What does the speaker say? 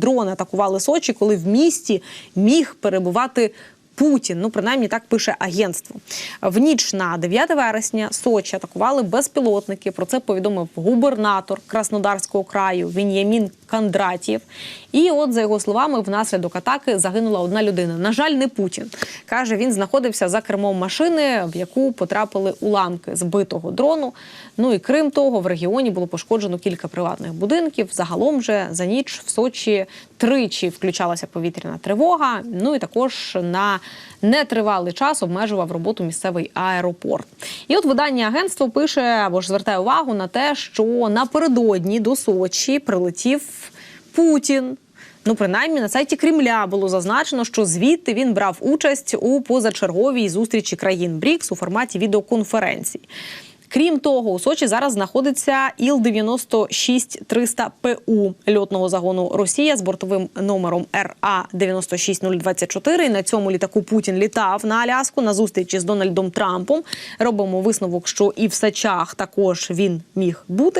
Дрони атакували Сочі, коли в місті міг перебувати. Путін, ну принаймні так пише агентство. В ніч на 9 вересня Сочі атакували безпілотники. Про це повідомив губернатор Краснодарського краю Він'ямін Кондратєв. І от за його словами, внаслідок атаки загинула одна людина. На жаль, не Путін каже, він знаходився за кермом машини, в яку потрапили уламки збитого дрону. Ну і крім того, в регіоні було пошкоджено кілька приватних будинків. Загалом же за ніч в Сочі тричі включалася повітряна тривога. Ну і також на нетривалий час обмежував роботу місцевий аеропорт. І от видання агентство пише або ж звертає увагу на те, що напередодні до Сочі прилетів Путін. Ну, принаймні на сайті Кремля було зазначено, що звідти він брав участь у позачерговій зустрічі країн БРІКС у форматі відеоконференцій. Крім того, у Сочі зараз знаходиться Іл-96-300 ПУ льотного загону Росія з бортовим номером РА 96024. На цьому літаку Путін літав на Аляску на зустрічі з Дональдом Трампом. Робимо висновок, що і в Сачах також він міг бути.